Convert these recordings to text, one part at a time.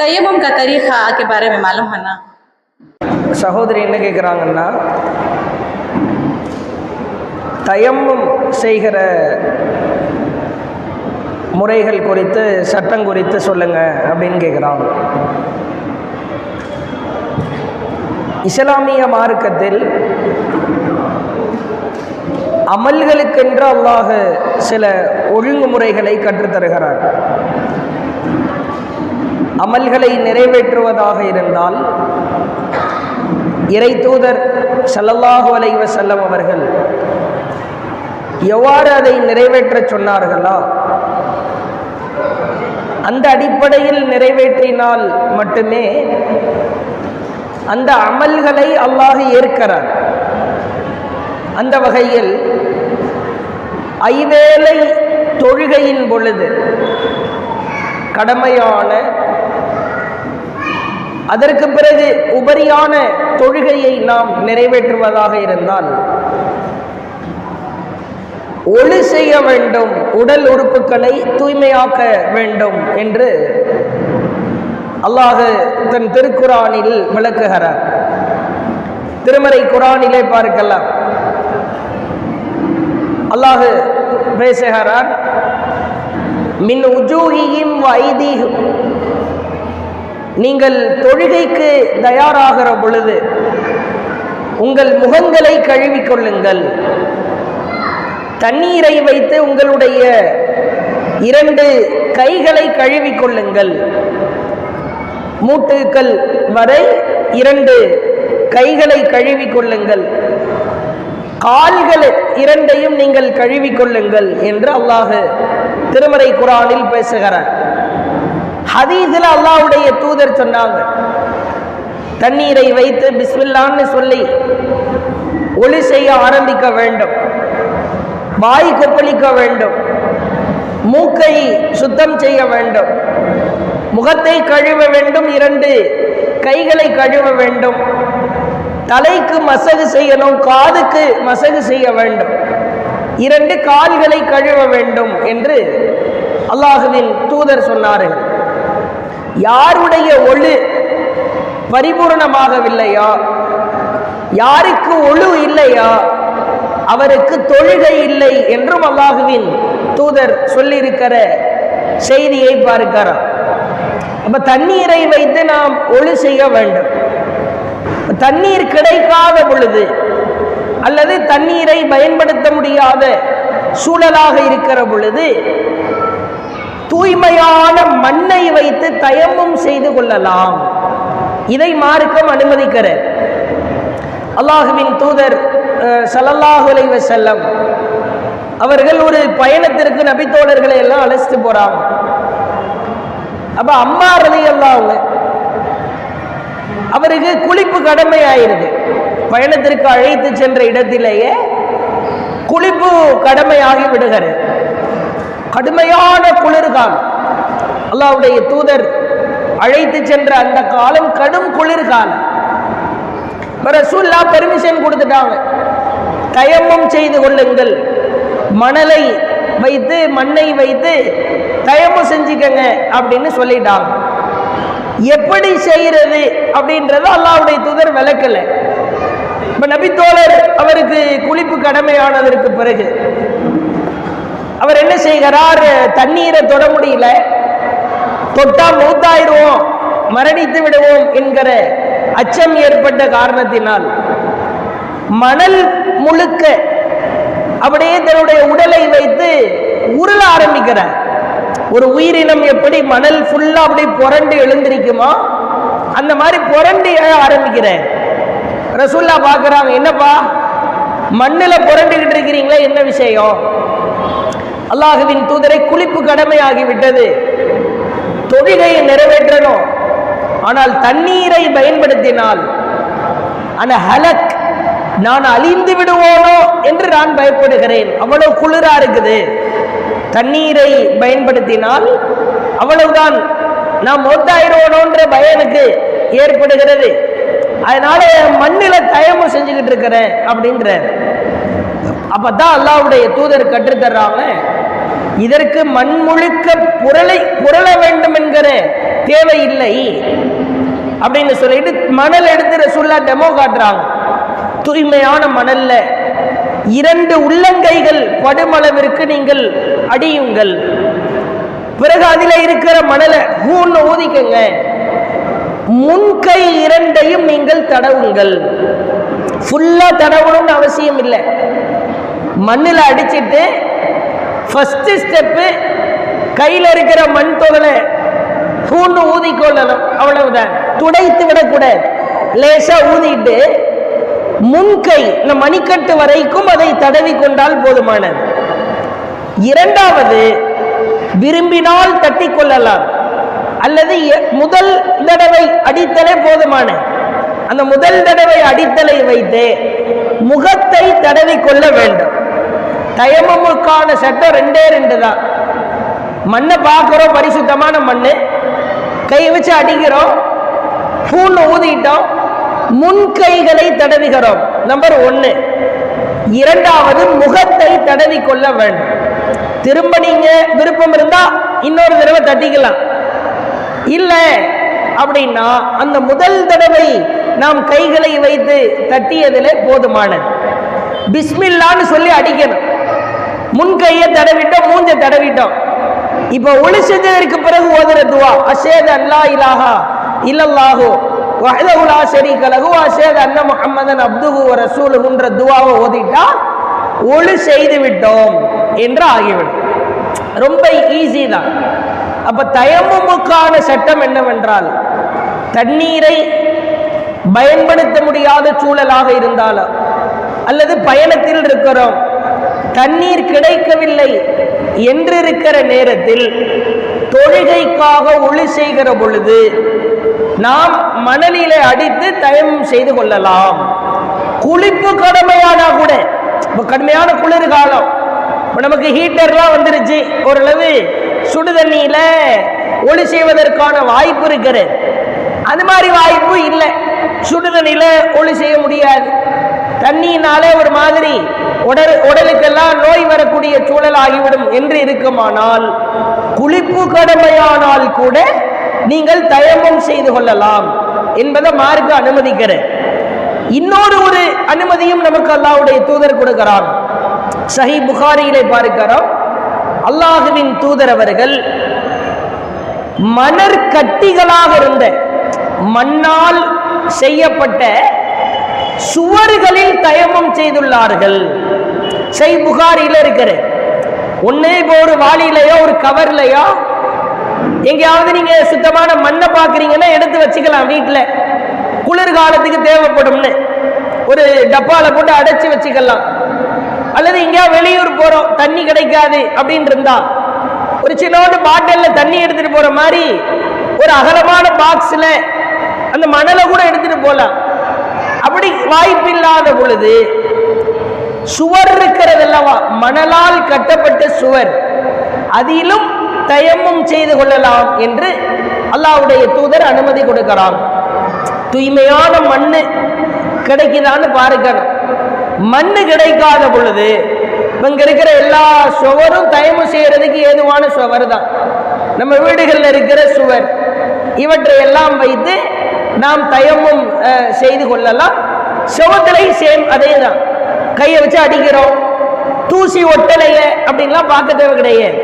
தயமம் கா தரீகா ஆக்கே பாரே மே மாலும் ஹனா சகோதரி என்ன கேட்குறாங்கன்னா தயம்மம் செய்கிற முறைகள் குறித்து சட்டம் குறித்து சொல்லுங்க அப்படின்னு கேட்குறாங்க இஸ்லாமிய மார்க்கத்தில் அமல்களுக்கென்று அல்லாஹ் சில ஒழுங்குமுறைகளை கற்றுத்தருகிறார். அமல்களை நிறைவேற்றுவதாக இருந்தால் இறை தூதர் ஸல்லல்லாஹு அலைஹி செல்லம் அவர்கள் எவ்வாறு அதை நிறைவேற்றச் சொன்னார்களா? அந்த அடிப்படையில் நிறைவேற்றினால் மட்டுமே அந்த அமல்களை அல்லாஹ் ஏற்கிறார். அந்த வகையில் ஐவேளை தொழுகையின் பொழுது கடமையான அதற்கு பிறகு உபரியான தொழுகையை நாம் நிறைவேற்றுவதாக இருந்தால் ஒளி செய்ய வேண்டும் உடல் உறுப்புகளை தூய்மையாக்க வேண்டும் என்று அல்லாஹு தன் திருக்குறானில் விளக்குகிறார். திருமறை குரானிலே பார்க்கலாம். அல்லாஹு பேசுகிறார் மின் உஜூகியும் வைதீகம் நீங்கள் தொழுகைக்கு தயாராகிற பொழுது உங்கள் முகங்களை கழுவிக்கொள்ளுங்கள் தண்ணீரை வைத்து உங்களுடைய இரண்டு கைகளை கழுவிக்கொள்ளுங்கள் மூட்டுக்கள் வரை இரண்டு கைகளை கழுவிக்கொள்ளுங்கள் கால்கள் இரண்டையும் நீங்கள் கழுவிக்கொள்ளுங்கள் என்று அல்லாஹ் திருமறை குரானில் பேசுகிறார் ஹதீஸில் அல்லாவுடைய தூதர் சொன்னாங்க. தண்ணீரை வைத்து பிஸ்மில்லான்னு சொல்லி ஒளி செய்ய ஆரம்பிக்க வேண்டும். வாய் கொப்பளிக்க வேண்டும். மூக்கை சுத்தம் செய்ய வேண்டும். முகத்தை கழுவ வேண்டும். இரண்டு கைகளை கழுவ வேண்டும். தலைக்கு மசகு செய்யணும். காதுக்கு மசகு செய்ய வேண்டும். இரண்டு கால்களை கழுவ வேண்டும் என்று அல்லாஹுவின் தூதர் சொன்னார்கள். யாருடைய ஒழு பரிபூர்ணமாகவில்லையோ? யாருக்கு ஒழு இல்லையா? அவருக்கு தொழுகை இல்லை என்றும் அல்லாஹுவின் தூதர் சொல்லியிருக்கிற செய்தியை பார்க்கிறார் அப்ப தண்ணீரை வைத்து நாம் ஒழு செய்ய வேண்டும். தண்ணீர் கிடைக்காத பொழுது அல்லது தண்ணீரை பயன்படுத்த முடியாத சூழலாக இருக்கிற பொழுது தூய்மையான மண்ணை வைத்து தயமும் செய்து கொள்ளலாம். இதை மார்க்கம் அனுமதிக்கிறது. அல்லாஹுவின் தூதர் சலல்லாஹுலை செல்லம் அவர்கள் ஒரு பயணத்திற்கு நபித்தோழர்களை எல்லாம் அழைச்சிட்டு போறாங்க. அப்ப அம்மா ரலி அவங்க அவருக்கு குளிப்பு கடமை ஆயிருது பயணத்திற்கு அழைத்து சென்ற இடத்திலேயே குளிப்பு கடமையாகி விடுகிறது. கடுமையான குளிர்காலம். அல்லாவுடைய தூதர் அழைத்து சென்ற அந்த காலம் கடும் குளிர்காலம். ரசூல்லா பெர்மிஷன் கொடுத்துட்டாங்க. தயமம் செய்து கொள்ளுங்கள். மணலை வைத்து மண்ணை வைத்து தயமம் செஞ்சுக்கங்க அப்படின்னு சொல்லிட்டாங்க. எப்படி செய்யறது அப்படின்றத அல்லாவுடைய தூதர் விளக்கல. இப்ப நபித்தோழர் அவருக்கு குளிப்பு கடமையானதற்கு பிறகு அவர் என்ன செய்கிறார்? தண்ணீரை தொட முடியல. தொட்டா மூத்தாயிடுவோம். மரணித்து விடுவோம் என்கிற அச்சம் ஏற்பட்ட காரணத்தினால் மணல் முழுக்க அப்படியே தன்னுடைய உடலை வைத்து உருள ஆரம்பிக்கிறார். ஒரு உயிரினம் எப்படி மணல் ஃபுல்லா அப்படி புரண்டு எழுந்திருக்குமோ அந்த மாதிரி புரண்டு எழ ஆரம்பிக்கிறார். ரசூல்லா பார்க்கறாங்க என்னப்பா மண்ணில் புரண்டுகிட்டு இருக்கிறீங்களே என்ன விஷயம்? அல்லாஹுவின் தூதரை குளிப்பு கடமையாகிவிட்டது. தொழுகையை நிறைவேற்றணும். ஆனால் தண்ணீரை பயன்படுத்தினால் அந்த ஹலக் நான் அழிந்து விடுவோனோ? என்று நான் பயப்படுகிறேன். அவ்வளவு குளிரா இருக்குது. தண்ணீரை பயன்படுத்தினால் அவ்வளவுதான் நான் மொத்தாயிரோனோன்ற பயனுக்கு ஏற்படுகிறது. அதனால மண்ணில தயமம் செஞ்சுக்கிட்டு இருக்கிறேன் அப்படின்ற அப்பதான் அல்லாவுடைய தூதர் கற்றுத்தர்றாங்க. இதற்கு மண் முழுக்க புரளை புரள வேண்டும் என்கிற இல்லை அப்படின்னு சொல்லிட்டு மணல் எடுத்து ரசுல்லா டெமோ காட்டுறாங்க. தூய்மையான மணல்ல இரண்டு உள்ளங்கைகள் படுமளவிற்கு நீங்கள் அடியுங்கள். பிறகு அதில் இருக்கிற மணலை ஹூன்னு ஊதிக்கங்க. முன்கை இரண்டையும் நீங்கள் தடவுங்கள். ஃபுல்லா தடவணும்னு அவசியம் இல்லை மண்ணில் அடிச்சிட்டு ஃபர்ஸ்ட் ஸ்டெப்பு கையில் இருக்கிற மண் தொகலை ஹூன்னு ஊதிக்கொள்ளணும். அவ்வளவுதான். துடைத்து விடக்கூடாது. லேசா ஊதிட்டு முன்கை இந்த மணிக்கட்டு வரைக்கும் அதை தடவி கொண்டால் போதுமானது. இரண்டாவது விரும்பினால் தட்டி கொள்ளலாம். அல்லது எ- முதல் தடவை அடித்தலே போதுமான அந்த முதல் தடவை அடித்தலை வைத்து முகத்தை தடவி கொள்ள வேண்டும். தயமமுக்கான சட்டம் ரெண்டே ரெண்டு தான். மண்ணை பார்க்குறோம் பரிசுத்தமான மண் கை வச்சு அடிக்கிறோம் பூன் ஊதிட்டோம் முன் கைகளை தடவிகிறோம். நம்பர் ஒன்று இரண்டாவது முகத்தை தடவி கொள்ள வேண்டும். திரும்ப நீங்க விருப்பம் இருந்தா இன்னொரு தடவை தட்டிக்கலாம். இல்ல அப்படின்னா அந்த முதல் தடவை நாம் கைகளை வைத்து தட்டியதிலே போதுமானது. பிஸ்மில்லான்னு சொல்லி அடிக்கணும். முன் கையை தடவிட்டோம் மூஞ்ச தடவிட்டோம். இப்போ ஒளி செஞ்சதற்கு பிறகு ஓதுற துவா அசேத அல்லா இலாஹா இல்லல்லாஹோ வஹதகுலா லா கலகு லஹு அன்ன முஹம்மதன் அப்துஹு வ ரசூலுஹுன்ற துவாவை ஓதிட்டா ஒளி செய்து விட்டோம் என்று ஆகிவிடும். ரொம்ப ஈஸி தான். அப்ப தயமுமுக்கான சட்டம் என்னவென்றால் தண்ணீரை பயன்படுத்த முடியாத சூழலாக இருந்தாலும் அல்லது பயணத்தில் இருக்கிறோம் தண்ணீர் கிடைக்கவில்லை என்றிருக்கிற நேரத்தில் தொழுகைக்காக ஒளி செய்கிற பொழுது நாம் மணலிலே அடித்து தயமம் செய்து கொள்ளலாம். குளிப்பு கடமையானா கூட? இப்போ கடுமையான குளிர் காலம். இப்போ நமக்கு ஹீட்டர்லாம் வந்துருச்சு. ஓரளவு சுடு தண்ணியில ஒளி செய்வதற்கான வாய்ப்பு இருக்கிறது. அது மாதிரி வாய்ப்பு இல்லை. சுடு தண்ணியில ஒளி செய்ய முடியாது. தண்ணியினாலே ஒரு மாதிரி உடல் உடலுக்கெல்லாம் நோய் வரக்கூடிய சூழல் ஆகிவிடும் என்று இருக்குமானால் குளிப்பு கடமையானால் கூட நீங்கள் தயமம் செய்து கொள்ளலாம் என்பதை மார்க்க அனுமதிக்கிற இன்னொரு ஒரு அனுமதியும் நமக்கு அல்லாஹ்வுடைய தூதர் கொடுக்கிறார். சஹி புகாரியிலே பார்க்கிறோம். அல்லாஹுவின் தூதர் அவர்கள் மணர் கட்டிகளாக இருந்த மண்ணால் செய்யப்பட்ட சுவர்களில் தயமம் செய்துள்ளார்கள். செய் புகாரியில் இருக்கிற. ஒன்று இப்போ ஒரு வாளியிலையோ ஒரு கவர்லையோ எங்கேயாவது நீங்க சுத்தமான மண்ணை பாக்குறீங்கன்னா எடுத்து வச்சுக்கலாம் வீட்டுல குளிர்காலத்துக்கு தேவைப்படும்னு. ஒரு டப்பால போட்டு அடைச்சு வச்சுக்கலாம். அல்லது எங்கேயாவது வெளியூர் போறோம் தண்ணி கிடைக்காது அப்படின்னு இருந்தா ஒரு சின்னோண்டு பாட்டிலில் தண்ணி எடுத்துட்டு போற மாதிரி ஒரு அகலமான பாக்ஸ்ல அந்த மணலை கூட எடுத்துட்டு போகலாம் அப்படி வாய்ப்பு இல்லாத பொழுது சுவர் இருக்கிறது அல்லவா மணலால் கட்டப்பட்ட சுவர். அதிலும் தயமும் செய்து கொள்ளலாம் என்று அல்லாவுடைய தூதர் அனுமதி கொடுக்கிறான். தூய்மையான மண்ணு கிடைக்குதான்னு பார்க்கணும் மண்ணு கிடைக்காத பொழுது இங்க இருக்கிற எல்லா சுவரும் தயமு செய்யறதுக்கு ஏதுவான சுவர் தான். நம்ம வீடுகளில் இருக்கிற சுவர். இவற்றை எல்லாம் வைத்து நாம் தயமும் செய்து கொள்ளலாம். சுவத்திலையும் சேம் அதே தான் கையை வச்சு அடிக்கிறோம். தூசி ஒட்டலையே அப்படின்லாம் பார்க்க தேவை கிடையாது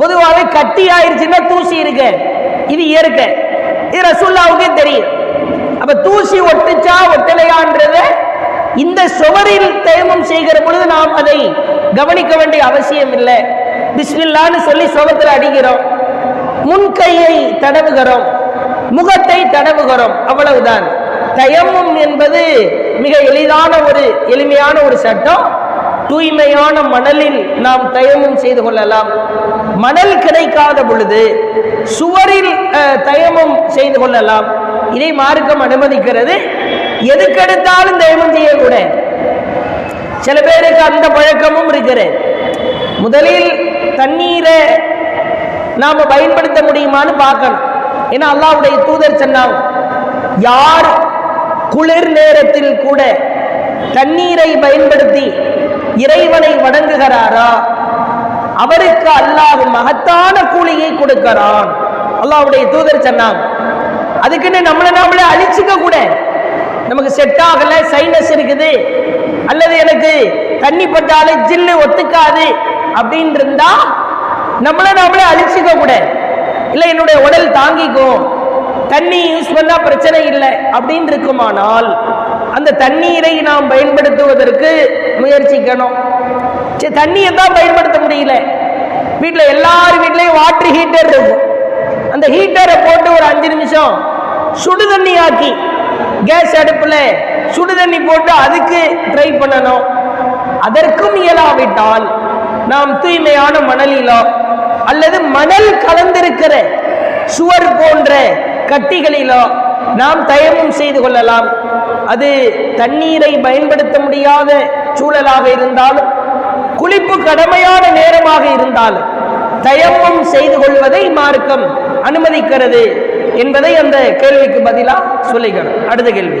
பொதுவாகவே கட்டி ஆயிடுச்சுன்னா தூசி இருக்கு. இது இயற்கை. இது ரசுல்லாவுக்கே தெரியும். அப்ப தூசி ஒட்டுச்சா ஒட்டலையான்றத இந்த சுவரில் தயமம் செய்கிற பொழுது நாம் அதை கவனிக்க வேண்டிய அவசியம் இல்லை. பிஸ்மில்லான்னு சொல்லி சுவத்தில் அடிக்கிறோம். முன்கையை தடவுகிறோம். முகத்தை தடவுகிறோம். அவ்வளவுதான். தயமும் என்பது மிக எளிதான ஒரு எளிமையான ஒரு சட்டம். தூய்மையான மணலில் நாம் தயமும் செய்து கொள்ளலாம். மணல் கிடைக்காத பொழுது சுவரில் தயமம் தயமும் செய்து கொள்ளலாம். இதை மார்க்கம் அனுமதிக்கிறது. எதுக்கெடுத்தாலும் தயமம் செய்யக்கூடாது. சில பேருக்கு அந்த பழக்கமும் இருக்கிறது. முதலில் தண்ணீரை நாம பயன்படுத்த முடியுமான்னு பார்க்கணும். ஏன்னா அல்லாஹ்வுடைய தூதர் சொன்னாங்க யார் குளிர் நேரத்தில் கூட தண்ணீரை பயன்படுத்தி இறைவனை வணங்குகிறாரா? அவருக்கு அல்லாஹ் மகத்தான கூலியை கொடுக்கிறான். அல்லாவுடைய தூதர் சொன்னாங்க அதுக்குன்னு நம்மளை நாமளே அழிச்சுக்க கூட நமக்கு செட் ஆகல சைனஸ் இருக்குது. அல்லது எனக்கு தண்ணி பட்டாலே ஜில்லு ஒத்துக்காது அப்படின்னு இருந்தா நம்மளை நாமளே அழிச்சுக்க கூட. இல்லை என்னுடைய உடல் தாங்கிக்கும். தண்ணி யூஸ் பண்ணா பிரச்சனை இல்லை அப்படின்னு இருக்குமானால் அந்த தண்ணீரை நாம் பயன்படுத்துவதற்கு முயற்சிக்கணும். சரி தண்ணியை தான் பயன்படுத்த முடியல. வீட்டில் எல்லார் வீட்லேயும் வாட்டர் ஹீட்டர் இருக்கும் அந்த ஹீட்டரை போட்டு ஒரு அஞ்சு நிமிஷம் சுடு தண்ணி ஆக்கி கேஸ் அடுப்புல சுடு தண்ணி போட்டு அதுக்கு ட்ரை பண்ணணும். அதற்கும் இயலாவிட்டால் நாம் தூய்மையான மணலிலோ அல்லது மணல் கலந்திருக்கிற சுவர் போன்ற கட்டிகளிலோ நாம் தயமும் செய்து கொள்ளலாம். அது தண்ணீரை பயன்படுத்த முடியாத சூழலாக இருந்தாலும் குளிப்பு கடமையான நேரமாக இருந்தாலும் தயமும் செய்து கொள்வதை மார்க்கம் அனுமதிக்கிறது என்பதை அந்த கேள்விக்கு பதிலாக சொல்லுகிறோம் அடுத்த கேள்வி.